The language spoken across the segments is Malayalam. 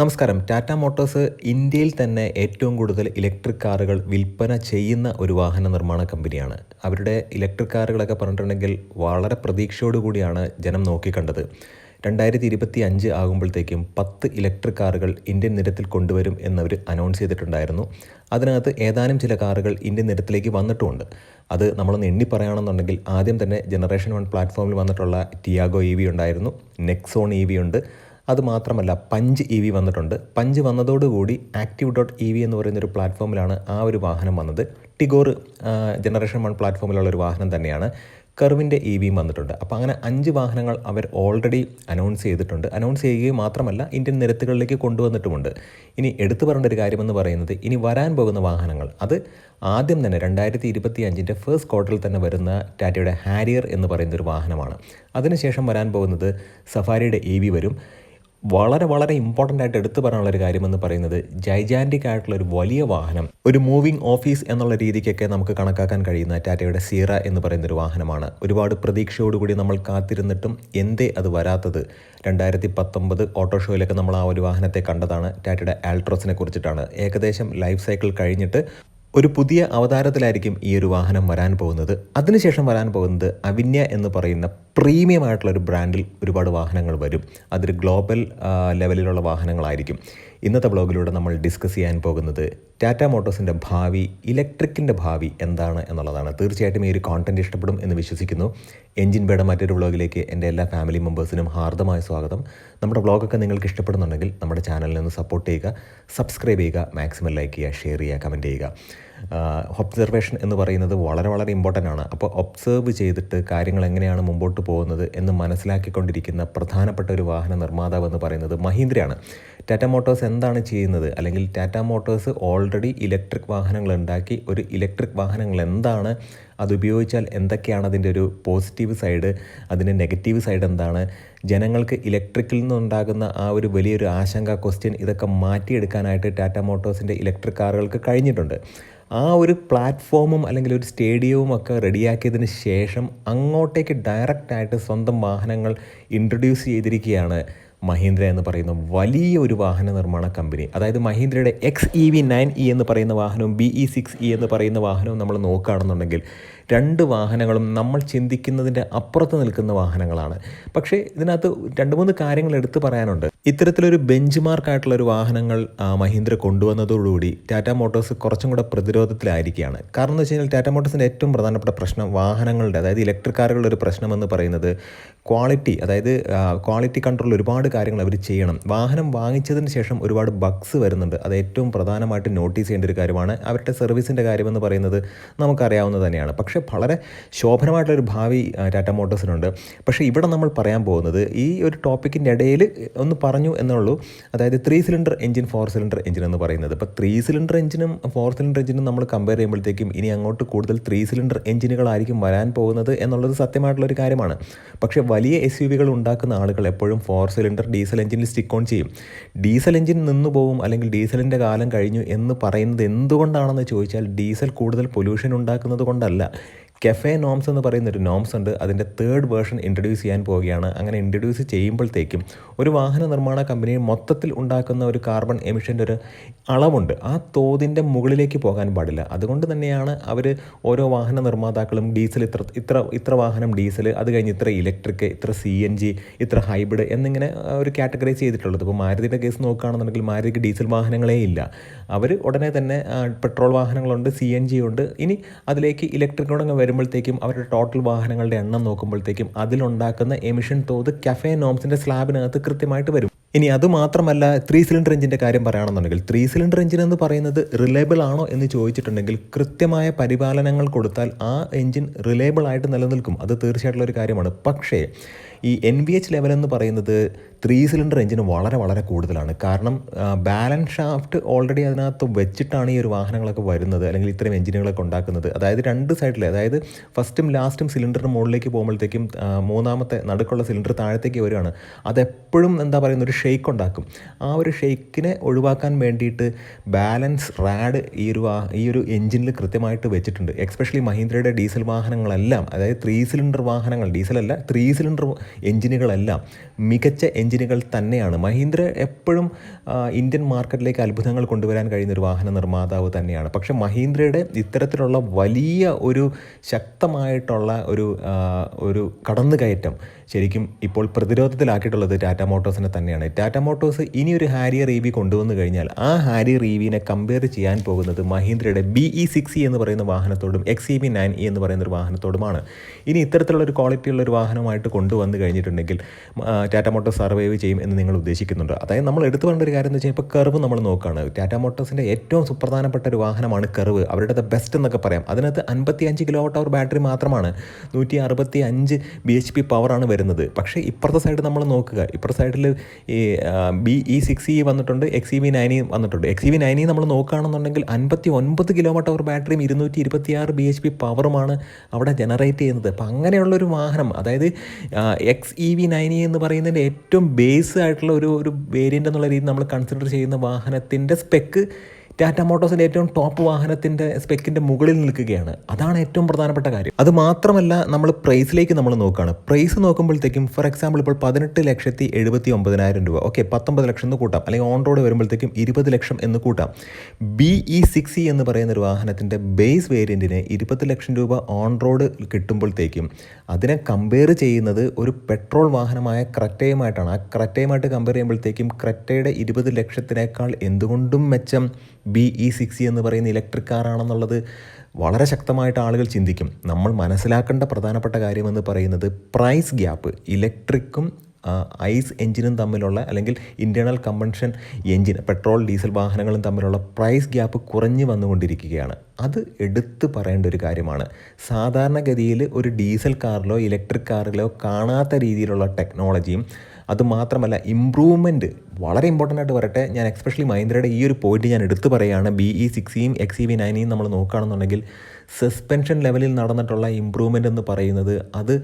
നമസ്കാരം. ടാറ്റ മോട്ടോഴ്സ് ഇന്ത്യയിൽ തന്നെ ഏറ്റവും കൂടുതൽ ഇലക്ട്രിക് കാറുകൾ വിൽപ്പന ചെയ്യുന്ന ഒരു വാഹന നിർമ്മാണ കമ്പനിയാണ്. അവരുടെ ഇലക്ട്രിക് കാറുകളൊക്കെ പറഞ്ഞിട്ടുണ്ടെങ്കിൽ വളരെ പ്രതീക്ഷയോടുകൂടിയാണ് ജനം നോക്കിക്കണ്ടത്. രണ്ടായിരത്തി ഇരുപത്തി അഞ്ച് ആകുമ്പോഴത്തേക്കും പത്ത് ഇലക്ട്രിക് കാറുകൾ ഇന്ത്യൻ നിരത്തിൽ കൊണ്ടുവരും എന്നവർ അനൗൺസ് ചെയ്തിട്ടുണ്ടായിരുന്നു. അതിനകത്ത് ഏതാനും ചില കാറുകൾ ഇന്ത്യൻ നിരത്തിലേക്ക് വന്നിട്ടുമുണ്ട്. അത് നമ്മളൊന്ന് എണ്ണി പറയുകയാണെന്നുണ്ടെങ്കിൽ ആദ്യം തന്നെ ജനറേഷൻ വൺ പ്ലാറ്റ്ഫോമിൽ വന്നിട്ടുള്ള ടിയാഗോ ഇ വി ഉണ്ടായിരുന്നു. നെക്സോൺ ഇ വി ഉണ്ട്. അതുമാത്രമല്ല പഞ്ച് ഇ വി വന്നിട്ടുണ്ട്. പഞ്ച് വന്നതോടുകൂടി ആക്റ്റീവ് ഡോട്ട് ഇ വി എന്ന് പറയുന്ന ഒരു പ്ലാറ്റ്ഫോമിലാണ് ആ ഒരു വാഹനം വന്നത്. ടിഗോർ ജനറേഷൻ വൺ പ്ലാറ്റ്ഫോമിലുള്ള ഒരു വാഹനം തന്നെയാണ്. കർവിന്റെ ഇ വിയും വന്നിട്ടുണ്ട്. അപ്പോൾ അങ്ങനെ അഞ്ച് വാഹനങ്ങൾ അവർ ഓൾറെഡി അനൗൺസ് ചെയ്തിട്ടുണ്ട്. അനൗൺസ് ചെയ്യുകയും മാത്രമല്ല ഇന്ത്യൻ നിരത്തുകളിലേക്ക് കൊണ്ടുവന്നിട്ടുമുണ്ട്. ഇനി എടുത്തു പറയേണ്ട ഒരു കാര്യമെന്ന് പറയുന്നത് ഇനി വരാൻ പോകുന്ന വാഹനങ്ങൾ അത് ആദ്യം തന്നെ രണ്ടായിരത്തി ഇരുപത്തി അഞ്ചിന്റെ ഫസ്റ്റ് ക്വാർട്ടറിൽ തന്നെ വരുന്ന ടാറ്റയുടെ ഹാരിയർ എന്ന് പറയുന്ന ഒരു വാഹനമാണ് അതിനുശേഷം വരാൻ പോകുന്നത് സഫാരിയുടെ ഇ വരും. വളരെ വളരെ ഇമ്പോർട്ടന്റ് ആയിട്ട് എടുത്തു പറയാനുള്ള ഒരു കാര്യമെന്ന് പറയുന്നത് ജൈജാന്റിക് ആയിട്ടുള്ള ഒരു വലിയ വാഹനം ഒരു മൂവിംഗ് ഓഫീസ് എന്നുള്ള രീതിക്കൊക്കെ നമുക്ക് കണക്കാക്കാൻ കഴിയുന്ന ടാറ്റയുടെ സീറ എന്ന് പറയുന്ന ഒരു വാഹനമാണ്. ഒരുപാട് പ്രതീക്ഷയോടുകൂടി നമ്മൾ കാത്തിരുന്നിട്ടും എന്തേ അത് വരാത്തത് രണ്ടായിരത്തി പത്തൊമ്പത് ഓട്ടോ ഷോയിലൊക്കെ നമ്മൾ ആ ഒരു വാഹനത്തെ കണ്ടതാണ്. ടാറ്റയുടെ ആൾട്രോസിനെ കുറിച്ചിട്ടാണ്. ഏകദേശം ലൈഫ് സൈക്കിൾ കഴിഞ്ഞിട്ട് ഒരു പുതിയ അവതാരത്തിലായിരിക്കും ഈ ഒരു വാഹനം വരാൻ പോകുന്നത്. അതിനുശേഷം വരാൻ പോകുന്നത് അവിന്യ എന്ന് പറയുന്ന പ്രീമിയം ആയിട്ടുള്ള ഒരു ബ്രാൻഡിൽ ഒരുപാട് വാഹനങ്ങൾ വരും. അതൊരു ഗ്ലോബൽ ലെവലിലുള്ള വാഹനങ്ങളായിരിക്കും. ഇന്നത്തെ ബ്ലോഗിലൂടെ നമ്മൾ ഡിസ്കസ് ചെയ്യാൻ പോകുന്നത് ടാറ്റ മോട്ടോഴ്സിന്റെ ഭാവി ഇലക്ട്രിക്കിന്റെ ഭാവി എന്താണ് എന്നുള്ളതാണ്. തീർച്ചയായിട്ടും ഈ ഒരു കോണ്ടന്റ് ഇഷ്ടപ്പെടും എന്ന് വിശ്വസിക്കുന്നു. എഞ്ചിൻ ബേഡ മറ്റൊരു വ്ളോഗിലേക്ക് എന്റെ എല്ലാ ഫാമിലി മെമ്പേഴ്സിനും ഹാർദമായ സ്വാഗതം. നമ്മുടെ ബ്ലോഗൊക്കെ നിങ്ങൾക്ക് ഇഷ്ടപ്പെടുന്നുണ്ടെങ്കിൽ നമ്മുടെ ചാനലിൽ നിന്ന് സപ്പോർട്ട് ചെയ്യുക സബ്സ്ക്രൈബ് ചെയ്യുക മാക്സിമം ലൈക്ക് ചെയ്യുക ഷെയർ ചെയ്യുക കമന്റ് ചെയ്യുക. ഒബ്സർവേഷൻ എന്ന് പറയുന്നത് വളരെ വളരെ ഇമ്പോർട്ടന്റ് ആണ്. അപ്പോൾ ഒബ്സേർവ് ചെയ്തിട്ട് കാര്യങ്ങൾ എങ്ങനെയാണ് മുമ്പോട്ട് പോകുന്നത് എന്ന് മനസ്സിലാക്കിക്കൊണ്ടിരിക്കുന്ന പ്രധാനപ്പെട്ട ഒരു വാഹന നിർമ്മാതാവ് എന്ന് പറയുന്നത് മഹീന്ദ്രയാണ്. ടാറ്റ മോട്ടോഴ്സ് എന്താണ് ചെയ്യുന്നത്? അല്ലെങ്കിൽ ടാറ്റ മോട്ടോഴ്സ് ഓൾറെഡി ഇലക്ട്രിക് വാഹനങ്ങൾ ഉണ്ടാക്കി. ഒരു ഇലക്ട്രിക് വാഹനങ്ങൾ എന്താണ്? അത് ഉപയോഗിച്ചാൽ എന്തൊക്കെയാണ് അതിന്റെ ഒരു പോസിറ്റീവ് സൈഡ് അതിന്റെ നെഗറ്റീവ് സൈഡ് എന്താണ്? ജനങ്ങൾക്ക് ഇലക്ട്രിക്കിൽ നിന്നുണ്ടാകുന്ന ആ ഒരു വലിയൊരു ആശങ്ക ക്വസ്റ്റ്യൻ ഇതൊക്കെ മാറ്റിയെടുക്കാനായിട്ട് ടാറ്റ മോട്ടോഴ്സിന്റെ ഇലക്ട്രിക് കാറുകൾക്ക് കഴിഞ്ഞിട്ടുണ്ട്. ആ ഒരു പ്ലാറ്റ്ഫോമും അല്ലെങ്കിൽ ഒരു സ്റ്റേഡിയവും ഒക്കെ റെഡിയാക്കിയതിന് ശേഷം അങ്ങോട്ടേക്ക് ഡയറക്റ്റായിട്ട് സ്വന്തം വാഹനങ്ങൾ ഇൻട്രൊഡ്യൂസ് ചെയ്തിരിക്കുകയാണ്. മഹീന്ദ്ര എന്ന് പറയുന്ന വലിയ ഒരു വാഹന നിർമ്മാണ കമ്പനി അതായത് മഹീന്ദ്രയുടെ X E V nine E എന്ന് പറയുന്ന വാഹനവും ബി ഇ സിക്സ് ഇ എന്ന് പറയുന്ന വാഹനവും നമ്മൾ നോക്കുകയാണെന്നുണ്ടെങ്കിൽ രണ്ട് വാഹനങ്ങളും നമ്മൾ ചിന്തിക്കുന്നതിന്റെ അപ്പുറത്ത് നിൽക്കുന്ന വാഹനങ്ങളാണ്. പക്ഷേ ഇതിനകത്ത് രണ്ട് മൂന്ന് കാര്യങ്ങൾ എടുത്തു പറയാനുണ്ട്. ഇത്തരത്തിലൊരു ബെഞ്ച് മാർക്കായിട്ടുള്ള ഒരു വാഹനങ്ങൾ മഹീന്ദ്ര കൊണ്ടുവന്നതോടുകൂടി ടാറ്റ മോട്ടോഴ്സ് കുറച്ചും കൂടെ പ്രതിരോധത്തിലായിരിക്കുകയാണ്. കാരണം എന്ന് വെച്ച് കഴിഞ്ഞാൽ ടാറ്റ മോട്ടോഴ്സിന്റെ ഏറ്റവും പ്രധാനപ്പെട്ട പ്രശ്നം വാഹനങ്ങളുടെ അതായത് ഇലക്ട്രിക് കാറുകളുടെ ഒരു പ്രശ്നം എന്ന് പറയുന്നത് ക്വാളിറ്റി അതായത് ക്വാളിറ്റി കൺട്രോൾ ഒരുപാട് കാര്യങ്ങൾ അവർ ചെയ്യണം. വാഹനം വാങ്ങിച്ചതിന് ശേഷം ഒരുപാട് ബഗ്സ് വരുന്നുണ്ട്. അത് ഏറ്റവും പ്രധാനമായിട്ട് നോട്ടീസ് ചെയ്യേണ്ട ഒരു കാര്യമാണ്. അവരുടെ സർവീസിന്റെ കാര്യമെന്ന് പറയുന്നത് നമുക്കറിയാവുന്നത് തന്നെയാണ്. പക്ഷേ വളരെ ശോഭനമായിട്ടുള്ളൊരു ഭാവി ടാറ്റ മോട്ടോഴ്സിനുണ്ട്. പക്ഷേ ഇവിടെ നമ്മൾ പറയാൻ പോകുന്നത് ഈ ഒരു ടോപ്പിക്കിന്റെ ഇടയിൽ ഒന്ന് പറഞ്ഞു എന്നുള്ളൂ. അതായത് three cylinder engine four cylinder engine എന്ന് പറയുന്നത്. ഇപ്പോൾ ത്രീ സിലിണ്ടർ എഞ്ചിനും ഫോർ സിലിണ്ടർ എഞ്ചിനും നമ്മൾ കമ്പയർ ചെയ്യുമ്പോഴത്തേക്കും ഇനി അങ്ങോട്ട് കൂടുതൽ ത്രീ സിലിണ്ടർ എഞ്ചിനുകളായിരിക്കും വരാൻ പോകുന്നത് എന്നുള്ളത് സത്യമായിട്ടുള്ളൊരു കാര്യമാണ്. പക്ഷേ വലിയ എസ് യു വികൾ ഉണ്ടാക്കുന്ന ആളുകൾ എപ്പോഴും ഫോർ സിലിണ്ടർ ഡീസൽ എഞ്ചിനിൽ സ്റ്റിക്ക് ഓൺ ചെയ്യും. ഡീസൽ എഞ്ചിൻ നിന്നു പോകും അല്ലെങ്കിൽ ഡീസലിന്റെ കാലം കഴിഞ്ഞു എന്ന് പറയുന്നത് എന്തുകൊണ്ടാണെന്ന് ചോദിച്ചാൽ ഡീസൽ കൂടുതൽ പൊല്യൂഷൻ ഉണ്ടാക്കുന്നത് കൊണ്ടല്ല. കെഫെ നോംസ് എന്ന് പറയുന്ന ഒരു നോംസ് ഉണ്ട്. അതിന്റെ തേർഡ് വേർഷൻ ഇൻട്രൊഡ്യൂസ് ചെയ്യാൻ പോവുകയാണ്. അങ്ങനെ ഇൻട്രൊഡ്യൂസ് ചെയ്യുമ്പോഴത്തേക്കും ഒരു വാഹന നിർമ്മാണ കമ്പനി മൊത്തത്തിൽ ഉണ്ടാക്കുന്ന ഒരു കാർബൺ എമിഷന്റെ ഒരു അളവുണ്ട്. ആ തോതിന്റെ മുകളിലേക്ക് പോകാൻ പാടില്ല. അതുകൊണ്ട് തന്നെയാണ് അവർ ഓരോ വാഹന നിർമ്മാതാക്കളും ഡീസൽ ഇത്ര ഇത്ര ഇത്ര വാഹനം ഡീസൽ അത് കഴിഞ്ഞ് ഇത്ര ഇലക്ട്രിക് ഇത്ര സി എൻ ജി ഇത്ര ഹൈബ്രിഡ് എന്നിങ്ങനെ ഒരു കാറ്റഗറൈസ് ചെയ്തിട്ടുള്ളത്. ഇപ്പോൾ മാരുതിയുടെ കേസ് നോക്കുകയാണെന്നുണ്ടെങ്കിൽ മാരുതിക്ക് ഡീസൽ വാഹനങ്ങളേ ഇല്ല. അവർ ഉടനെ തന്നെ പെട്രോൾ വാഹനങ്ങളുണ്ട് സി എൻ ജി ഉണ്ട്. ഇനി അതിലേക്ക് ഇലക്ട്രിക് ഇലക്ട്രിക്കോടങ്ങ് വരുമ്പോഴത്തേക്കും അവരുടെ ടോട്ടൽ വാഹനങ്ങളുടെ എണ്ണം നോക്കുമ്പോഴത്തേക്കും അതിലുണ്ടാക്കുന്ന എമിഷൻ തോത് കഫേ നോംസിന്റെ സ്ലാബിനകത്ത് കൃത്യമായിട്ട് വരും. ഇനി അത് മാത്രമല്ല ത്രീ സിലിണ്ടർ എഞ്ചിന്റെ കാര്യം പറയുകയാണെന്നുണ്ടെങ്കിൽ ത്രീ സിലിണ്ടർ എഞ്ചിൻ എന്ന് പറയുന്നത് റിലയബിൾ ആണോ എന്ന് ചോദിച്ചിട്ടുണ്ടെങ്കിൽ കൃത്യമായ പരിപാലനങ്ങൾ കൊടുത്താൽ ആ എഞ്ചിൻ റിലയബിൾ ആയിട്ട് നിലനിൽക്കും. അത് തീർച്ചയായിട്ടുള്ള ഒരു കാര്യമാണ്. പക്ഷേ ഈ എൻ വി എച്ച് ലെവൽ എന്ന് പറയുന്നത് ത്രീ സിലിണ്ടർ എഞ്ചിന് വളരെ വളരെ കൂടുതലാണ്. കാരണം ബാലൻസ് ഷാഫ്റ്റ് ഓൾറെഡി അതിനകത്ത് വെച്ചിട്ടാണ് ഈ ഒരു വാഹനങ്ങളൊക്കെ വരുന്നത് അല്ലെങ്കിൽ ഇത്തരം എഞ്ചിനുകളൊക്കെ ഉണ്ടാക്കുന്നത്. അതായത് രണ്ട് സൈഡിൽ അതായത് ഫസ്റ്റും ലാസ്റ്റും സിലിണ്ടറിന് മുകളിലേക്ക് പോകുമ്പോഴത്തേക്കും മൂന്നാമത്തെ നടുക്കുള്ള സിലിണ്ടർ താഴത്തേക്ക് വരികയാണ്. അതെപ്പോഴും എന്താ പറയുന്ന ഒരു ഷെയ്ക്ക് ഉണ്ടാക്കും. ആ ഒരു ഷെയ്ക്കിനെ ഒഴിവാക്കാൻ വേണ്ടിയിട്ട് ബാലൻസ് റാഡ് ഈ ഒരു ഈ ഒരു എഞ്ചിനിൽ കൃത്യമായിട്ട് വെച്ചിട്ടുണ്ട്. എക്സ്പെഷ്യലി മഹീന്ദ്രയുടെ ഡീസൽ വാഹനങ്ങളെല്ലാം അതായത് ത്രീ സിലിണ്ടർ വാഹനങ്ങൾ ഡീസലല്ല ത്രീ സിലിണ്ടർ എഞ്ചിനുകളെല്ലാം മികച്ച എഞ്ചിനുകൾ തന്നെയാണ്. മഹീന്ദ്ര എപ്പോഴും ഇന്ത്യൻ മാർക്കറ്റിലേക്ക് അത്ഭുതങ്ങൾ കൊണ്ടുവരാൻ കഴിയുന്ന ഒരു വാഹന നിർമ്മാതാവ് തന്നെയാണ്. പക്ഷേ മഹീന്ദ്രയുടെ ഇത്തരത്തിലുള്ള വലിയ ഒരു ശക്തമായിട്ടുള്ള ഒരു ഒരു കടന്നുകയറ്റം ശരിക്കും ഇപ്പോൾ പ്രതിരോധത്തിലാക്കിയിട്ടുള്ളത് ടാറ്റ മോട്ടോഴ്സിനെ തന്നെയാണ്. ടാറ്റ മോട്ടോഴ്സ് ഇനി ഒരു ഹാരിയർ ഇ വി കൊണ്ടുവന്നു കഴിഞ്ഞാൽ ആ ഹാരിയർ ഇ വിനെ കമ്പയർ ചെയ്യാൻ പോകുന്നത് മഹീന്ദ്രയുടെ ബി ഇ സിക്സ് ഇ എന്ന് പറയുന്ന വാഹനത്തോടും X E B nine E എന്ന് പറയുന്ന ഒരു വാഹനത്തോടുമാണ്. ഇനി ഇത്തരത്തിലുള്ള ഒരു ക്വാളിറ്റിയുള്ള ഒരു വാഹനമായിട്ട് കൊണ്ടുവന്നു കഴിഞ്ഞിട്ടുണ്ടെങ്കിൽ ടാറ്റ മോട്ടോഴ്സ് സർവൈവ് ചെയ്യും എന്ന് നിങ്ങൾ ഉദ്ദേശിക്കുന്നുണ്ട്. അതായത് നമ്മൾ എടുത്തു പറഞ്ഞ ഒരു കാര്യം എന്ന് വെച്ചാൽ ഇപ്പോൾ കർവ് നമ്മൾ നോക്കുകയാണ്. ടാറ്റ മോട്ടോഴ്സിന്റെ ഏറ്റവും സുപ്രധാനപ്പെട്ട ഒരു വാഹനമാണ് കർവ്. അവരുടെ ദ ബെസ്റ്റ് എന്നൊക്കെ പറയാം. അതിനകത്ത് അൻപത്തി അഞ്ച് കിലോ വട്ട് അവർ ബാറ്ററി മാത്രമാണ്. നൂറ്റി അറുപത്തി അഞ്ച് ബി എച്ച് പി പവറാണ് വരുന്നത്. പക്ഷേ ഇപ്പുറത്തെ സൈഡ് നമ്മൾ നോക്കുക. ഇപ്പുറത്തെ സൈഡിൽ ഈ ബി ഇ സിക്സ് ഇ വന്നിട്ടുണ്ട്. എക്സ് ഇ വി നയൻ വന്നിട്ടുണ്ട്. എക്സ് ഇ വി നയൻ നമ്മൾ നോക്കുകയാണെന്നുണ്ടെങ്കിൽ അൻപത്തി ഒൻപത് കിലോ വട്ട് അവർ ബാറ്ററിയും ഇരുന്നൂറ്റി ഇരുപത്തിയാറ് ബി എച്ച് പി പവറുമാണ് അവിടെ ജനറേറ്റ് ചെയ്യുന്നത്. അപ്പോൾ അങ്ങനെയുള്ളൊരു വാഹനം അതായത് എക്സ് ഇ വി നയൻ എന്ന് പറയുന്നതിന്റെ ഏറ്റവും ബേസ് ആയിട്ടുള്ള ഒരു ഒരു വേരിയന്റ് എന്നുള്ള രീതിയിൽ നമ്മൾ കൺസിഡർ ചെയ്യുന്ന വാഹനത്തിന്റെ സ്പെക്ക് ടാറ്റ മോട്ടോഴ്സിന്റെ ഏറ്റവും ടോപ്പ് വാഹനത്തിന്റെ സ്പെക്കിന്റെ മുകളിൽ നിൽക്കുകയാണ്. അതാണ് ഏറ്റവും പ്രധാനപ്പെട്ട കാര്യം. അത് മാത്രമല്ല നമ്മൾ പ്രൈസിലേക്ക് നമ്മൾ നോക്കുകയാണ്. പ്രൈസ് നോക്കുമ്പോഴത്തേക്കും ഫോർ എക്സാമ്പിൾ ഇപ്പോൾ പതിനെട്ട് ലക്ഷത്തി എഴുപത്തി ഒമ്പതിനായിരം രൂപ. ഓക്കെ പത്തൊമ്പത് ലക്ഷം എന്ന് കൂട്ടാം. അല്ലെങ്കിൽ ഓൺ റോഡ് വരുമ്പോഴത്തേക്കും ഇരുപത് ലക്ഷം എന്ന് കൂട്ടാം. ബി ഇ സിക്സ് ഇ എന്ന് പറയുന്ന ഒരു വാഹനത്തിന്റെ ബേസ് വേരിയന്റിന് ഇരുപത് ലക്ഷം രൂപ ഓൺ റോഡ് കിട്ടുമ്പോഴത്തേക്കും അതിനെ കമ്പയർ ചെയ്യുന്നത് ഒരു പെട്രോൾ വാഹനമായ ക്രറ്റയുമായിട്ടാണ്. ആ ക്രറ്റയുമായിട്ട് കമ്പയർ ചെയ്യുമ്പോഴത്തേക്കും ക്രറ്റയുടെ ഇരുപത് ലക്ഷത്തിനേക്കാൾ എന്തുകൊണ്ടും മെച്ചം ബി ഇ സിക്സ് എന്ന് പറയുന്ന ഇലക്ട്രിക് കാറാണെന്നുള്ളത് വളരെ ശക്തമായിട്ട് ആളുകൾ ചിന്തിക്കും. നമ്മൾ മനസ്സിലാക്കേണ്ട പ്രധാനപ്പെട്ട കാര്യമെന്ന് പറയുന്നത് പ്രൈസ് ഗ്യാപ്പ്. ഇലക്ട്രിക്കും ഐസ് എഞ്ചിനും തമ്മിലുള്ള അല്ലെങ്കിൽ internal combustion engine petrol diesel വാഹനങ്ങളും തമ്മിലുള്ള പ്രൈസ് ഗ്യാപ്പ് കുറഞ്ഞു വന്നുകൊണ്ടിരിക്കുകയാണ്. അത് എടുത്തു പറയേണ്ട ഒരു കാര്യമാണ്. സാധാരണഗതിയിൽ ഒരു ഡീസൽ കാറിലോ ഇലക്ട്രിക് കാറിലോ കാണാത്ത രീതിയിലുള്ള ടെക്നോളജിയും അതുമാത്രമല്ല ഇമ്പ്രൂവ്മെന്റ് വളരെ ഇമ്പോർട്ടന്റ് ആയിട്ട് വരട്ടെ. ഞാൻ എക്സ്പെഷ്യലി മഹീന്ദ്രയുടെ ഈ ഒരു പോയിന്റ് ഞാൻ എടുത്തു പറയുകയാണ്. ബി ഇ സിക്സിയും എക്സ് ഇ വി നയനെയും നമ്മൾ നോക്കുകയാണെന്നുണ്ടെങ്കിൽ സസ്പെൻഷൻ ലെവലിൽ നടന്നിട്ടുള്ള ഇമ്പ്രൂവ്മെന്റ് എന്ന് പറയുന്നത് അത്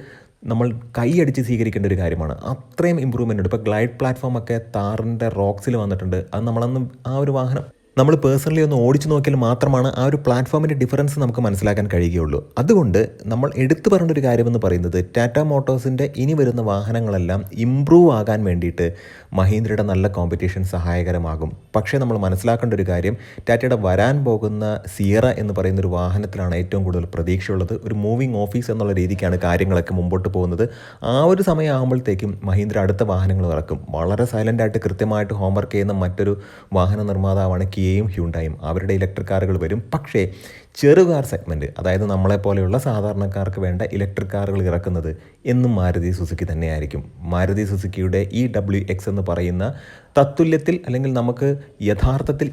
നമ്മൾ കൈയടിച്ച് സ്വീകരിക്കേണ്ട ഒരു കാര്യമാണ്. അത്രയും ഇമ്പ്രൂവ്മെന്റ് ഉണ്ട്. ഇപ്പോൾ ഗ്ലൈഡ് പ്ലാറ്റ്ഫോമൊക്കെ താറിന്റെ റോക്സിൽ വന്നിട്ടുണ്ട്. അത് നമ്മളന്ന് ആ ഒരു വാഹനം നമ്മൾ പേഴ്സണലി ഒന്ന് ഓടിച്ചു നോക്കിയാൽ മാത്രമാണ് ആ ഒരു പ്ലാറ്റ്ഫോമിന്റെ ഡിഫറൻസ് നമുക്ക് മനസ്സിലാക്കാൻ കഴിയുകയുള്ളൂ. അതുകൊണ്ട് നമ്മൾ എടുത്തു പറഞ്ഞ ഒരു കാര്യമെന്ന് പറയുന്നത് ടാറ്റ മോട്ടോഴ്സിന്റെ ഇനി വരുന്ന വാഹനങ്ങളെല്ലാം ഇമ്പ്രൂവ് ആകാൻ വേണ്ടിയിട്ട് മഹീന്ദ്രയുടെ നല്ല കോമ്പറ്റീഷൻ സഹായകരമാകും. പക്ഷേ നമ്മൾ മനസ്സിലാക്കേണ്ട ഒരു കാര്യം ടാറ്റയുടെ വരാൻ പോകുന്ന സിയറ എന്ന് പറയുന്ന ഒരു വാഹനത്തിലാണ് ഏറ്റവും കൂടുതൽ പ്രതീക്ഷയുള്ളത്. ഒരു മൂവിങ് ഓഫീസ് എന്നുള്ള രീതിക്കാണ് കാര്യങ്ങളൊക്കെ മുമ്പോട്ട് പോകുന്നത്. ആ ഒരു സമയമാകുമ്പോഴത്തേക്കും മഹീന്ദ്ര അടുത്ത വാഹനങ്ങൾ ഇറക്കും. വളരെ സൈലന്റായിട്ട് കൃത്യമായിട്ട് ഹോംവർക്ക് ചെയ്യുന്ന മറ്റൊരു വാഹന നിർമ്മാതാവാണ് കിയയും ഹ്യൂണ്ടായും. അവരുടെ ഇലക്ട്രിക് കാറുകൾ വരും. പക്ഷേ ചെറുകാർ സെഗ്മെന്റ് അതായത് നമ്മളെപ്പോലെയുള്ള സാധാരണക്കാർക്ക് വേണ്ട ഇലക്ട്രിക് കാറുകൾ ഇറക്കുന്നത് എന്നും മാരുതി സുസുക്കി തന്നെയായിരിക്കും. മാരുതി സുസുക്കിയുടെ ഇ ഡബ്ല്യു എക്സ് എന്ന് പറയുന്ന തത്തുല്യത്തിൽ അല്ലെങ്കിൽ നമുക്ക് യഥാർത്ഥത്തിൽ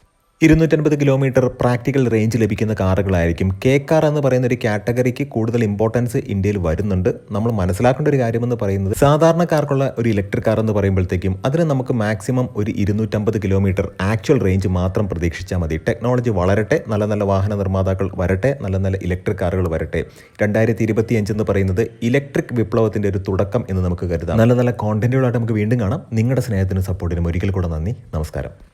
ഇരുന്നൂറ്റൻപത് കിലോമീറ്റർ പ്രാക്ടിക്കൽ റേഞ്ച് ലഭിക്കുന്ന കാറുകളായിരിക്കും. കെ കാർ എന്ന് പറയുന്ന ഒരു കാറ്റഗറിക്ക് കൂടുതൽ ഇമ്പോർട്ടൻസ് ഇന്ത്യയിൽ വരുന്നുണ്ട്. നമ്മൾ മനസ്സിലാക്കേണ്ട ഒരു കാര്യമെന്ന് പറയുന്നത് സാധാരണക്കാർക്കുള്ള ഒരു ഇലക്ട്രിക് കാർ എന്ന് പറയുമ്പോഴത്തേക്കും അതിന് നമുക്ക് മാക്സിമം ഒരു ഇരുന്നൂറ്റമ്പത് കിലോമീറ്റർ ആക്ച്വൽ റേഞ്ച് മാത്രം പ്രതീക്ഷിച്ചാൽ മതി. ടെക്നോളജി വളരട്ടെ നല്ല നല്ല വാഹന നിർമ്മാതാക്കൾ വരട്ടെ നല്ല നല്ല ഇലക്ട്രിക് കാറുകൾ വരട്ടെ. രണ്ടായിരത്തി ഇരുപത്തി എന്ന് പറയുന്നത് ഇലക്ട്രിക് വിപ്ലവത്തിന്റെ ഒരു തുടക്കം എന്ന് നമുക്ക് കരുതാം. നല്ല നല്ല കോണ്ടന്റുകളായിട്ട് നമുക്ക് വീണ്ടും കാണാം. നിങ്ങളുടെ സ്നേഹത്തിനും സപ്പോർട്ടിനും ഒരിക്കൽ കൂടെ നന്ദി. നമസ്കാരം.